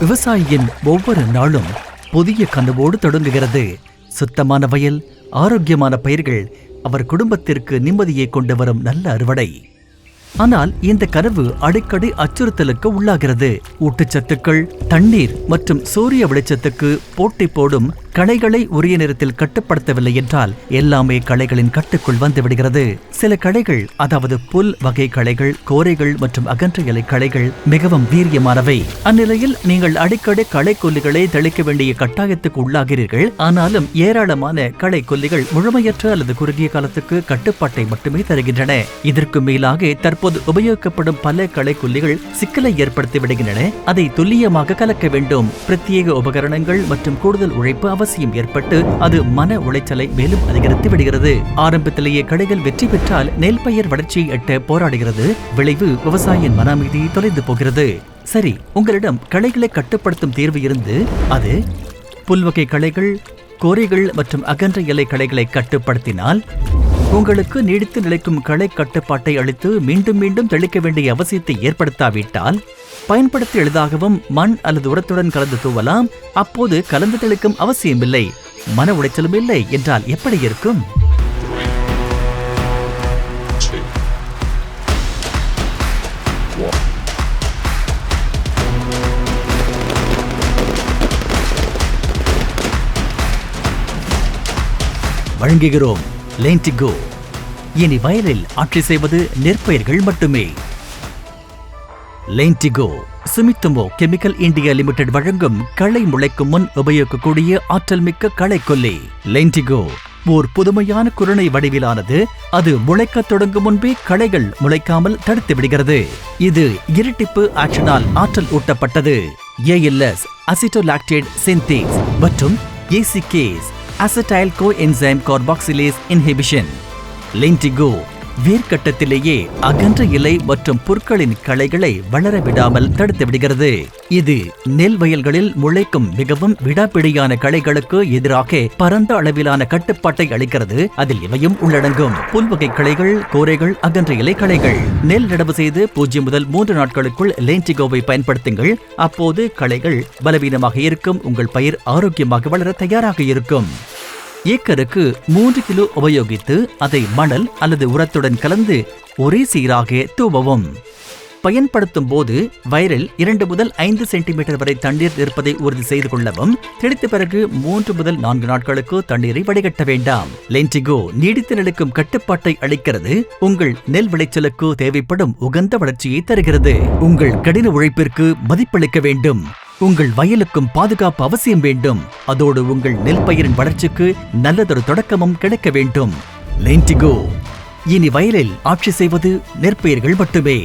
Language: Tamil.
விவசாயியின் ஒவ்வொரு நாளும் புதிய கனவோடு தொடங்குகிறது. சுத்தமான வயல் ஆரோக்கியமான பயிர்கள் அவர் குடும்பத்திற்கு நிம்மதியை கொண்டு வரும் நல்ல அறுவடை. ஆனால் இந்த கனவு அடிக்கடி அச்சுறுத்தலுக்கு உள்ளாகிறது. ஊட்டச்சத்துக்கள் தண்ணீர் மற்றும் சூரிய வெளிச்சத்துக்கு போட்டி போடும் களைகளை உரிய நேரத்தில் கட்டுப்படுத்தவில்லை என்றால் எல்லாமே களைகளின் கட்டுக்குள் வந்துவிடுகிறது. சில களைகள் அதாவது புல் வகை களைகள் கோரைகள் மற்றும் அகன்ற இலை களைகள் மிகவும் வீரியமானவை. அந்நிலையில் நீங்கள் அடிக்கடி களை கொல்லிகளை தெளிக்க வேண்டிய கட்டாயத்துக்கு உள்ளாகிறீர்கள். ஆனாலும் ஏராளமான களை கொல்லிகள் முழுமையற்ற அல்லது குறுகிய காலத்துக்கு கட்டுப்பாட்டை மட்டுமே தருகின்றன. இதற்கு மேலாக தற்போது உபயோகிக்கப்படும் பல களை கொல்லிகள் சிக்கலை ஏற்படுத்தி விடுகின்றன. அதை துல்லியமாக கலக்க வேண்டும். பிரத்யேக உபகரணங்கள் மற்றும் கூடுதல் உழைப்பு அவசியம். அவசியம் ஏற்பட்டு அது மன உளைச்சலை மேலும் அதிகரித்து விடுகிறது. ஆரம்பத்திலேயே கடைகள் வெற்றி பெற்றால் நெல் பயிர் வளர்ச்சியை எட்ட போராடுகிறது. விளைவு விவசாயியின் மன அமைதி தொலைந்து போகிறது. சரி உங்களிடம் களைகளை கட்டுப்படுத்தும் தீர்வு இருந்து அது புல்வகை களைகள் கோரிகள் மற்றும் அகன்ற இலை களைகளை கட்டுப்படுத்தினால் உங்களுக்கு நீடித்து நிலைக்கும் களை கட்டுப்பாட்டை அளித்து மீண்டும் மீண்டும் தெளிக்க வேண்டிய அவசியத்தை ஏற்படுத்தாவிட்டால் பயன்படுத்த எளிதாகவும் மண் அல்லது உரத்துடன் கலந்து தூவலாம். அப்போது கலந்து தெளிக்கும் அவசியமில்லை. மன உளைச்சலும் இல்லை என்றால் எப்படி இருக்கும்? வழங்குகிறோம். லேண்டிகோ இனி வயலில் ஆட்சி செய்வது நெற்பயிர்கள் மட்டுமே. லேண்டிகோ சுமித்துமோ கெமிக்கல் இந்தியா லிமிடெட் வழங்கும் களை முளைக்கும் முன் உபயோகிக்கக்கூடிய ஆற்றல் மிக்க களை கொல்லி. லேண்டிகோ ஓர் புதுமையான குரணை வடிவிலானது. அது முளைக்கத் தொடங்கும் முன்பே களைகள் முளைக்காமல் தடுத்து விடுகிறது. இது இரட்டிப்பு ஆக்ஷனால் ஆற்றல் ஊட்டப்பட்டது. ஏஎல்எஸ் அசிட்டோலாக்டேட் சிந்தேஸ் மற்றும் ACCase acetyl coenzyme carboxylase inhibition லிண்டிகோ வேர்க்கட்டத்திலேயே அகன்ற இலை மற்றும் புற்களின் களைகளை வளர விடாமல் தடுத்து விடுகிறது. இது நெல் வயல்களில் முளைக்கும் மிகவும் விடாப்பிடியான களைகளுக்கு எதிராக பரந்த அளவிலான கட்டுப்பாட்டை அளிக்கிறது. அதில் இவையும் உள்ளடங்கும். புல்வகை களைகள் கோரைகள் அகன்ற இலை களைகள் நெல் நடவு செய்து பூஜ்ஜியம் முதல் மூன்று நாட்களுக்குள் லேண்டிகோவை பயன்படுத்துங்கள். அப்போது களைகள் பலவீனமாக இருக்கும். உங்கள் பயிர் ஆரோக்கியமாக வளர தயாராக இருக்கும். ஏக்கருக்கு மூன்று கிலோ உபயோகித்து அதை மணல் அல்லது உரத்துடன் கலந்து ஒரே சீராக தூவவும். பயன்படுத்தும் போது வயலில் இரண்டு முதல் ஐந்து சென்டிமீட்டர் வரை தண்ணீர் இருப்பதை உறுதி செய்து கொள்ளவும் தெளித்த பிறகு மூன்று முதல் நான்கு நாட்களுக்கு தண்ணீரை வடிகட்ட வேண்டாம். லென்டிகோ நீடித்து நிலைக்கும் கட்டுப்பாட்டை அளிக்கிறது உங்கள் நெல் விளைச்சலுக்கு தேவைப்படும் உகந்த வளர்ச்சியை தருகிறது. உங்கள் கடின உழைப்பிற்கு மதிப்பளிக்க வேண்டும். உங்கள் வயலுக்கும் பாதுகாப்பு அவசியம் வேண்டும். அதோடு உங்கள் நெல் பயிரின் வளர்ச்சிக்கு நல்லதொரு தொடக்கமும் கிடைக்க வேண்டும். லென்டிகோ இனி வயலில் ஆட்சி செய்வது நெற்பயிர்கள் மட்டுமே.